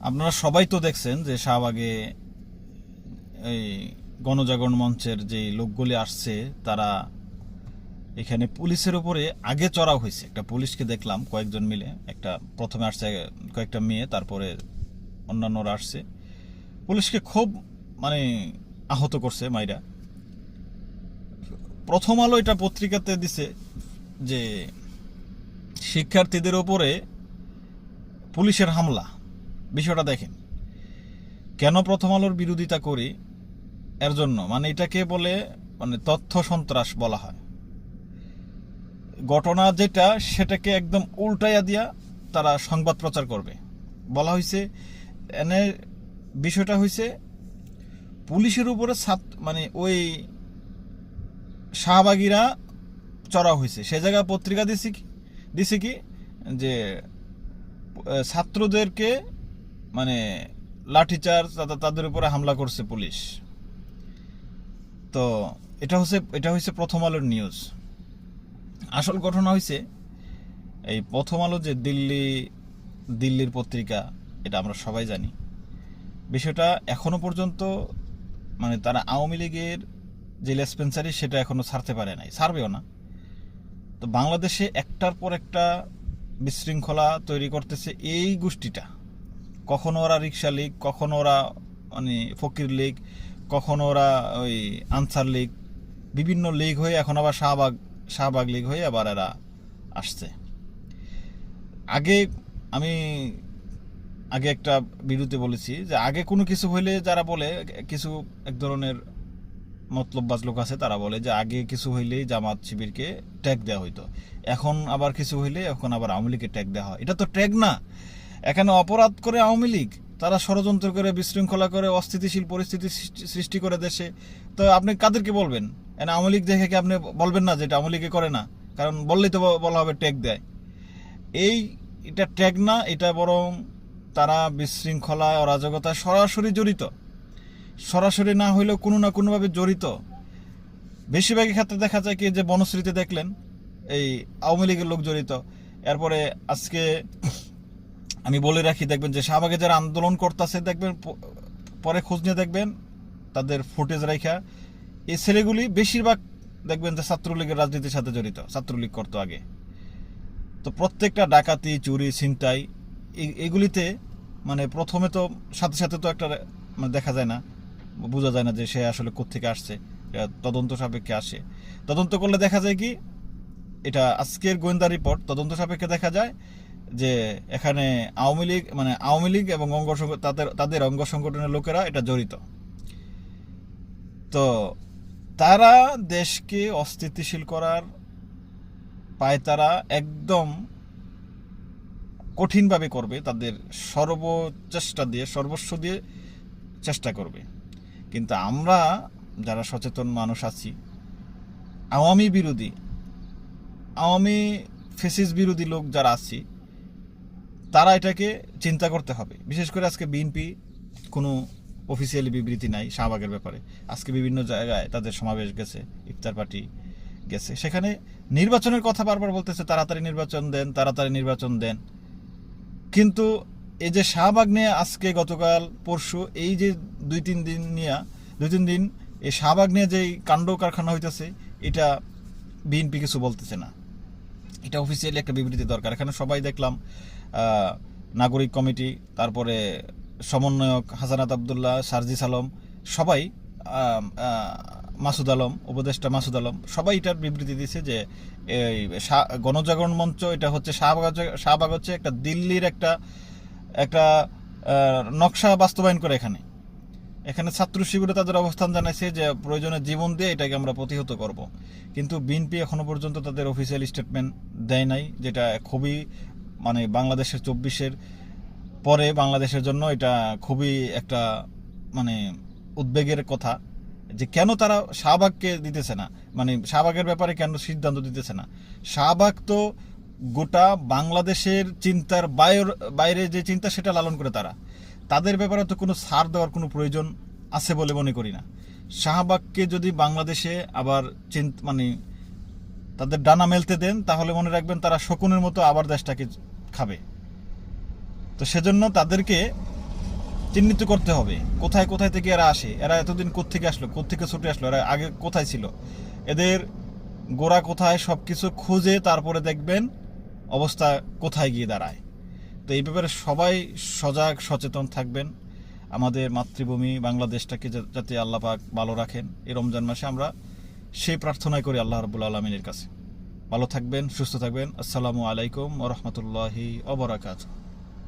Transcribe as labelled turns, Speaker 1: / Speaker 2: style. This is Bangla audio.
Speaker 1: আপনারা সবাই তো দেখছেন যে শাহবাগে এই গণজাগরণ মঞ্চের যে লোকগুলি আসছে, তারা এখানে পুলিশের উপরে আগে চড়াও হয়েছে। একটা পুলিশকে দেখলাম, কয়েকজন মিলে। একটা প্রথমে আসছে কয়েকটা মেয়ে, তারপরে অন্যান্যরা আসছে। পুলিশকে খুব মানে আহত করছে মাইরা। প্রথম আলো এটা পত্রিকাতে দিছে যে শিক্ষার্থীদের ওপরে পুলিশের হামলা। বিষয়টা দেখেন। কেন প্রথম আলোর বিরোধিতা করি? এর জন্য। মানে এটাকে বলে মানে তথ্য সন্ত্রাস বলা হয়। ঘটনা যেটা, সেটাকে একদম উল্টাইয়া দিয়া তারা সংবাদ প্রচার করবে। বলা হয়েছে এনে বিষয়টা হয়েছে পুলিশের উপরে ছাত্র মানে ওই শাহবাগীরা চড়া হয়েছে সে জায়গায় পত্রিকা দিছি কি, দিছে কি, যে ছাত্রদেরকে মানে লাঠিচার্জ তাদের- উপরে হামলা করছে পুলিশ। তো এটা হচ্ছে এটা হচ্ছে প্রথম আলোর নিউজ। আসল ঘটনা হয়েছে এই প্রথম আলো যে দিল্লি, দিল্লির পত্রিকা, এটা আমরা সবাই জানি। বিষয়টা এখনও পর্যন্ত মানে তারা আওয়ামী লীগের যে লেসপেন্সারি সেটা এখনও ছাড়তে পারে নাই। ছাড়বেও না। তো বাংলাদেশে একটার পর একটা বিশৃঙ্খলা তৈরি করতেছে এই গোষ্ঠীটা। কখনো ওরা রিক্সা লীগ, কখনো ওরা মানে ফকির লীগ, কখনো ওরা ওই আনসার লীগ, বিভিন্ন লীগ হয়ে এখন আবার শাহবাগ শাহবাগ লীগ হয়ে আবার এরা আসছে। আগে আমি আগে একটা ভিডিওতে বলেছি যে আগে কোনো কিছু হইলে যারা বলে, কিছু এক ধরনের মতলববাজ লোক আছে, তারা বলে যে আগে কিছু হইলেই জামাত শিবিরকে ট্যাগ দেওয়া হইতো। এখন আবার কিছু হইলে এখন আবার আওয়ামী লীগকে ট্যাগ দেওয়া হয়। এটা তো ট্যাগ না। এখানে অপরাধ করে আওয়ামী লীগ, তারা ষড়যন্ত্র করে, বিশৃঙ্খলা করে, অস্থিতিশীল পরিস্থিতি সৃষ্টি- করে দেশে। তো আপনি কাদেরকে বলবেন? এনে আওয়ামী লীগ দেখে কি আপনি বলবেন না যে এটা আওয়ামী লীগে করে না? কারণ বললেই তো বলা হবে ট্যাগ দেয়। এই এটা ট্যাগ না, এটা বরং তারা বিশৃঙ্খলা অরাজকতায় সরাসরি জড়িত। সরাসরি না হইলেও কোনো না কোনোভাবে জড়িত। বেশিরভাগই ক্ষেত্রে দেখা যায় কি যে বনশ্রীতে দেখলেন, এই আওয়ামী লীগের লোক জড়িত। এরপরে আজকে আমি বলে রাখি, দেখবেন যে শাহবাগে যারা আন্দোলন করতেছে, দেখবেন পরে খোঁজ নিয়ে দেখবেন, তাদের ফুটেজ রাখা এই ছেলেগুলি বেশিরভাগ দেখবেন যে ছাত্রলীগের রাজনীতির সাথে জড়িত, ছাত্রলীগ করতো আগে। তো প্রত্যেকটা ডাকাতি, চুরি, ছিনতাই এগুলিতে মানে প্রথমে তো, সাথে সাথে তো একটা মানে দেখা যায় না, বোঝা যায় না যে সে আসলে কোত্থেকে আসছে তদন্ত সাপেক্ষে আসে। তদন্ত করলে দেখা যায় কি, এটা আজকের গোয়েন্দা রিপোর্ট তদন্ত সাপেক্ষে দেখা যায় যে এখানে আওয়ামী লীগ মানে আওয়ামী লীগ এবং অঙ্গ তাদের তাদের অঙ্গ সংগঠনের লোকেরা এটা জড়িত। তো তারা দেশকে অস্থিতিশীল করার পায় তারা একদম কঠিনভাবে করবে, তাদের সর্বচেষ্টা দিয়ে, সর্বস্ব দিয়ে চেষ্টা করবে। কিন্তু আমরা যারা সচেতন মানুষ আছি, আওয়ামী বিরোধী, আওয়ামী ফেসিস বিরোধী লোক যারা আছি তারা এটাকে চিন্তা করতে হবে। বিশেষ করে আজকে বিএনপি কোনো অফিসিয়ালি বিবৃতি নাই শাহবাগের ব্যাপারে। আজকে বিভিন্ন জায়গায় তাদের সমাবেশ গেছে, ইফতার পার্টি গেছে। সেখানে নির্বাচনের কথা বারবার বলতেছে, তাড়াতাড়ি নির্বাচন দেন, তাড়াতাড়ি নির্বাচন দেন। কিন্তু এই যে শাহবাগ নিয়ে আজকে গতকাল পরশু, এই যে দুই তিন দিন নিয়ে, দুই তিন দিন এই শাহবাগ নিয়ে যেই কাণ্ড কারখানা হইতেছে, এটা বিএনপি কিছু বলতেছে না। এটা অফিসিয়ালি একটা বিবৃতি দরকার। এখানে সবাই দেখলাম নাগরিক কমিটি, তারপরে সমন্বয়ক হাসানাত আবদুল্লাহ, সারজিস আলম, সবাই মাসুদ আলম, উপদেষ্টা মাসুদ আলম, সবাই এটার বিবৃতি দিয়েছে যে এই গণজাগরণ মঞ্চ এটা হচ্ছে শাহবাগ শাহবাগ হচ্ছে একটা দিল্লির একটা একটা নকশা বাস্তবায়ন করে এখানে। এখানে ছাত্র শিবিরে তাদের অবস্থান জানাইছে যে প্রয়োজনে জীবন দিয়ে এটাকে আমরা প্রতিহত করব। কিন্তু বিএনপি এখনও পর্যন্ত তাদের অফিসিয়াল স্টেটমেন্ট দেয় নাই, যেটা খুবই মানে বাংলাদেশের চব্বিশের পরে বাংলাদেশের জন্য এটা খুবই একটা মানে উদ্বেগের কথা যে কেন তারা শাহবাগকে দিতেছে না? মানে শাহবাগের ব্যাপারে কেন সিদ্ধান্ত দিতেছে না? শাহবাগ তো গোটা বাংলাদেশের চিন্তার বাইর, বাইরে যে চিন্তা সেটা লালন করে তারা। তাদের ব্যাপারে তো কোনো সার দেওয়ার কোনো প্রয়োজন আছে বলে মনে করি না। শাহবাগকে যদি বাংলাদেশে আবার চিন্ত মানে তাদের ডানা মেলতে দেন, তাহলে মনে রাখবেন তারা শকুনের মতো আবার দেশটাকে খাবে। তো সেজন্য তাদেরকে চিহ্নিত করতে হবে, কোথায় কোথায় থেকে এরা আসে, এরা এতদিন কোত্থেকে আসলো, কোত্থেকে ছুটে আসলো, এরা আগে কোথায় ছিল? এদের গোড়া কোথায় সব কিছু খুঁজে তারপরে দেখবেন অবস্থা কোথায় গিয়ে দাঁড়ায়। তো এই ব্যাপারে সবাই সজাগ, সচেতন থাকবেন। আমাদের মাতৃভূমি বাংলাদেশটাকে যাতে আল্লাহ পাক ভালো রাখেন। এই রমজান মাসে আমরা সেই প্রার্থনাই করি আল্লাহ রবুল আলমিনের কাছে। ভালো থাকবেন, সুস্থ থাকবেন। আসসালামু আলাইকুম ওরহমতুল্লাহি অবরাকাত